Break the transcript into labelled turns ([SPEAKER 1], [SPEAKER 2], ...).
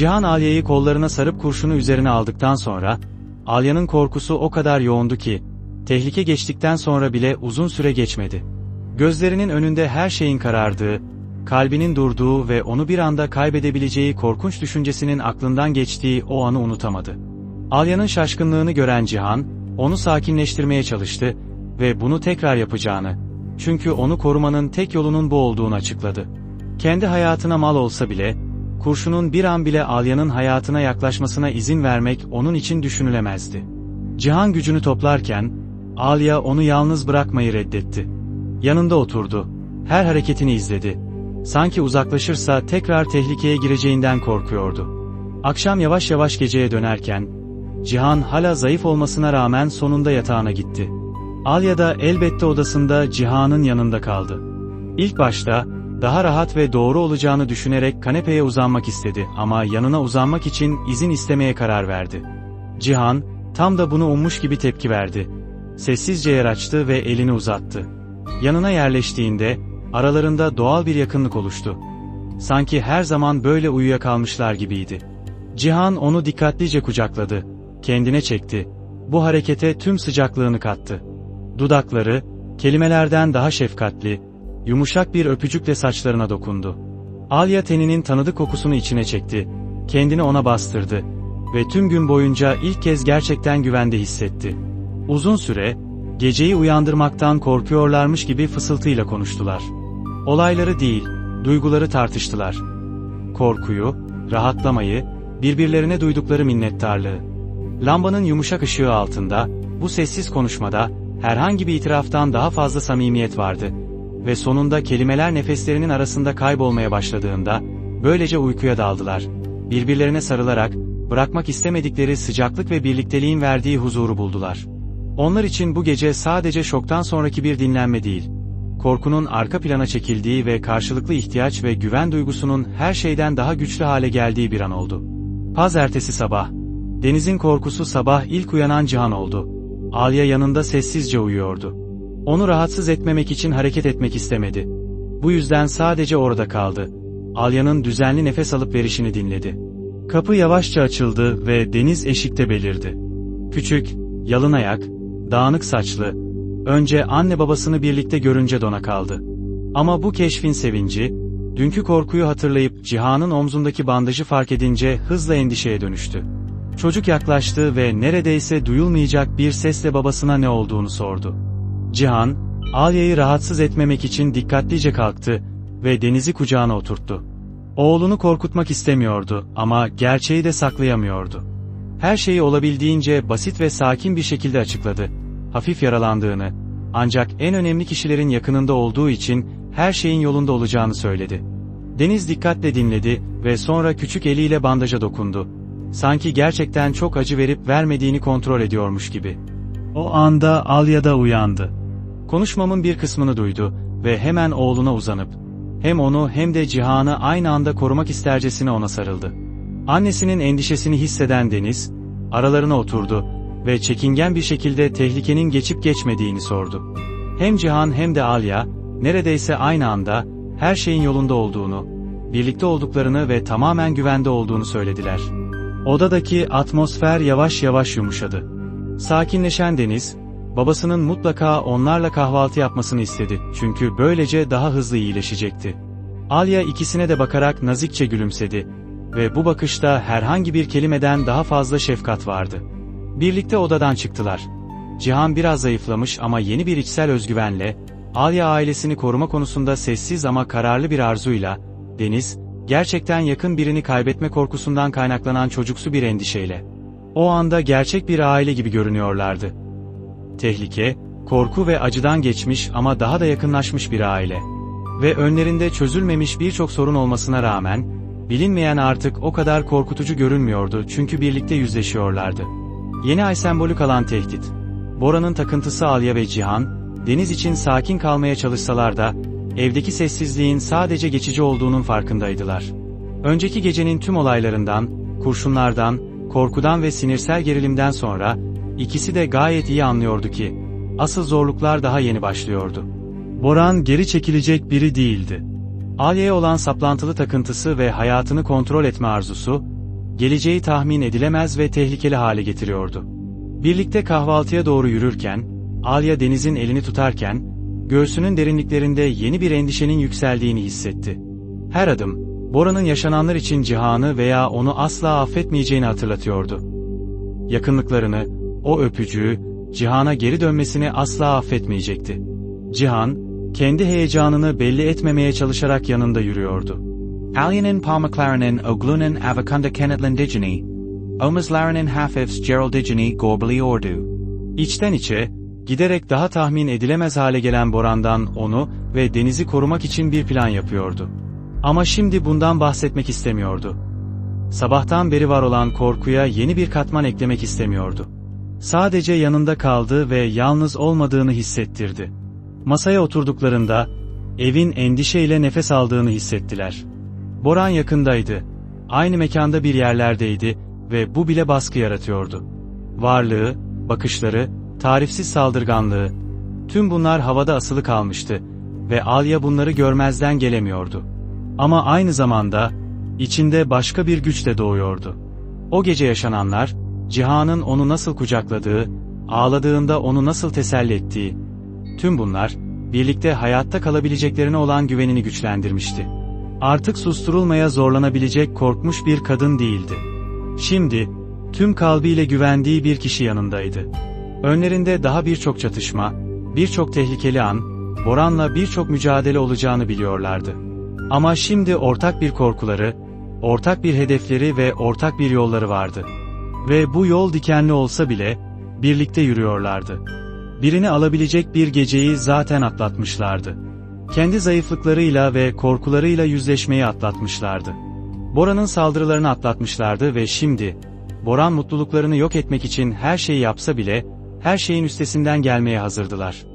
[SPEAKER 1] Cihan Alya'yı kollarına sarıp kurşunu üzerine aldıktan sonra, Alya'nın korkusu o kadar yoğundu ki, tehlike geçtikten sonra bile uzun süre geçmedi. Gözlerinin önünde her şeyin karardığı, kalbinin durduğu ve onu bir anda kaybedebileceği korkunç düşüncesinin aklından geçtiği o anı unutamadı. Alya'nın şaşkınlığını gören Cihan, onu sakinleştirmeye çalıştı ve bunu tekrar yapacağını, çünkü onu korumanın tek yolunun bu olduğunu açıkladı. Kendi hayatına mal olsa bile, kurşunun bir an bile Alya'nın hayatına yaklaşmasına izin vermek onun için düşünülemezdi. Cihan gücünü toplarken, Alya onu yalnız bırakmayı reddetti. Yanında oturdu, her hareketini izledi. Sanki uzaklaşırsa tekrar tehlikeye gireceğinden korkuyordu. Akşam yavaş yavaş geceye dönerken, Cihan hala zayıf olmasına rağmen sonunda yatağına gitti. Alya da elbette odasında Cihan'ın yanında kaldı. İlk başta, daha rahat ve doğru olacağını düşünerek kanepeye uzanmak istedi ama yanına uzanmak için izin istemeye karar verdi. Cihan, tam da bunu ummuş gibi tepki verdi. Sessizce yer açtı ve elini uzattı. Yanına yerleştiğinde, aralarında doğal bir yakınlık oluştu. Sanki her zaman böyle uyuyakalmışlar gibiydi. Cihan onu dikkatlice kucakladı, kendine çekti. Bu harekete tüm sıcaklığını kattı. Dudakları, kelimelerden daha şefkatli, yumuşak bir öpücükle saçlarına dokundu. Alya teninin tanıdık kokusunu içine çekti, kendini ona bastırdı ve tüm gün boyunca ilk kez gerçekten güvende hissetti. Uzun süre, geceyi uyandırmaktan korkuyorlarmış gibi fısıltıyla konuştular. Olayları değil, duyguları tartıştılar. Korkuyu, rahatlamayı, birbirlerine duydukları minnettarlığı. Lambanın yumuşak ışığı altında, bu sessiz konuşmada, herhangi bir itiraftan daha fazla samimiyet vardı. Ve sonunda kelimeler nefeslerinin arasında kaybolmaya başladığında, böylece uykuya daldılar. Birbirlerine sarılarak, bırakmak istemedikleri sıcaklık ve birlikteliğin verdiği huzuru buldular. Onlar için bu gece sadece şoktan sonraki bir dinlenme değil, korkunun arka plana çekildiği ve karşılıklı ihtiyaç ve güven duygusunun her şeyden daha güçlü hale geldiği bir an oldu. Paz ertesi sabah, denizin korkusu sabah ilk uyanan Cihan oldu. Alya yanında sessizce uyuyordu. Onu rahatsız etmemek için hareket etmek istemedi. Bu yüzden sadece orada kaldı. Alya'nın düzenli nefes alıp verişini dinledi. Kapı yavaşça açıldı ve deniz eşikte belirdi. Küçük, yalın ayak, dağınık saçlı, önce anne babasını birlikte görünce dona kaldı. Ama bu keşfin sevinci, dünkü korkuyu hatırlayıp Cihan'ın omzundaki bandajı fark edince hızla endişeye dönüştü. Çocuk yaklaştı ve neredeyse duyulmayacak bir sesle babasına ne olduğunu sordu. Cihan, Alya'yı rahatsız etmemek için dikkatlice kalktı ve Deniz'i kucağına oturttu. Oğlunu korkutmak istemiyordu ama gerçeği de saklayamıyordu. Her şeyi olabildiğince basit ve sakin bir şekilde açıkladı. Hafif yaralandığını, ancak en önemli kişilerin yakınında olduğu için her şeyin yolunda olacağını söyledi. Deniz dikkatle dinledi ve sonra küçük eliyle bandaja dokundu. Sanki gerçekten çok acı verip vermediğini kontrol ediyormuş gibi. O anda Alya da uyandı. Konuşmamın bir kısmını duydu ve hemen oğluna uzanıp, hem onu hem de Cihan'ı aynı anda korumak istercesine ona sarıldı. Annesinin endişesini hisseden Deniz, aralarına oturdu ve çekingen bir şekilde tehlikenin geçip geçmediğini sordu. Hem Cihan hem de Alya, neredeyse aynı anda, her şeyin yolunda olduğunu, birlikte olduklarını ve tamamen güvende olduğunu söylediler. Odadaki atmosfer yavaş yavaş yumuşadı. Sakinleşen Deniz, babasının mutlaka onlarla kahvaltı yapmasını istedi çünkü böylece daha hızlı iyileşecekti. Alya ikisine de bakarak nazikçe gülümsedi ve bu bakışta herhangi bir kelimeden daha fazla şefkat vardı. Birlikte odadan çıktılar. Cihan biraz zayıflamış ama yeni bir içsel özgüvenle, Alya ailesini koruma konusunda sessiz ama kararlı bir arzuyla, Deniz, gerçekten yakın birini kaybetme korkusundan kaynaklanan çocuksu bir endişeyle. O anda gerçek bir aile gibi görünüyorlardı. Tehlike, korku ve acıdan geçmiş ama daha da yakınlaşmış bir aile. Ve önlerinde çözülmemiş birçok sorun olmasına rağmen, bilinmeyen artık o kadar korkutucu görünmüyordu çünkü birlikte yüzleşiyorlardı. Yeni ay sembolü kalan tehdit. Bora'nın takıntısı Alya ve Cihan, Deniz için sakin kalmaya çalışsalar da, evdeki sessizliğin sadece geçici olduğunun farkındaydılar. Önceki gecenin tüm olaylarından, kurşunlardan, korkudan ve sinirsel gerilimden sonra, ikisi de gayet iyi anlıyordu ki, asıl zorluklar daha yeni başlıyordu. Boran geri çekilecek biri değildi. Alya'ya olan saplantılı takıntısı ve hayatını kontrol etme arzusu, geleceği tahmin edilemez ve tehlikeli hale getiriyordu. Birlikte kahvaltıya doğru yürürken, Alya Deniz'in elini tutarken, göğsünün derinliklerinde yeni bir endişenin yükseldiğini hissetti. Her adım, Bora'nın yaşananlar için Cihan'ı veya onu asla affetmeyeceğini hatırlatıyordu. Yakınlıklarını, o öpücüğü, Cihan'a geri dönmesini asla affetmeyecekti. Cihan, kendi heyecanını belli etmemeye çalışarak yanında yürüyordu.
[SPEAKER 2] Alyanin palmaklaranin oglunin avakunda kenetlendigini, omazlarinin hafifs geraldigini gorbali ordu.
[SPEAKER 1] İçten içe, giderek daha tahmin edilemez hale gelen Boran'dan onu ve Deniz'i korumak için bir plan yapıyordu. Ama şimdi bundan bahsetmek istemiyordu. Sabahtan beri var olan korkuya yeni bir katman eklemek istemiyordu. Sadece yanında kaldı ve yalnız olmadığını hissettirdi. Masaya oturduklarında, evin endişeyle nefes aldığını hissettiler. Boran yakındaydı. Aynı mekanda bir yerlerdeydi ve bu bile baskı yaratıyordu. Varlığı, bakışları, tarifsiz saldırganlığı, tüm bunlar havada asılı kalmıştı ve Alya bunları görmezden gelemiyordu. Ama aynı zamanda, içinde başka bir güç de doğuyordu. O gece yaşananlar, Cihan'ın onu nasıl kucakladığı, ağladığında onu nasıl teselli ettiği, tüm bunlar, birlikte hayatta kalabileceklerine olan güvenini güçlendirmişti. Artık susturulmaya zorlanabilecek korkmuş bir kadın değildi. Şimdi, tüm kalbiyle güvendiği bir kişi yanındaydı. Önlerinde daha birçok çatışma, birçok tehlikeli an, Boran'la birçok mücadele olacağını biliyorlardı. Ama şimdi ortak bir korkuları, ortak bir hedefleri ve ortak bir yolları vardı. Ve bu yol dikenli olsa bile, birlikte yürüyorlardı. Birini alabilecek bir geceyi zaten atlatmışlardı. Kendi zayıflıklarıyla ve korkularıyla yüzleşmeyi atlatmışlardı. Bora'nın saldırılarını atlatmışlardı ve şimdi, Boran mutluluklarını yok etmek için her şeyi yapsa bile, her şeyin üstesinden gelmeye hazırdılar.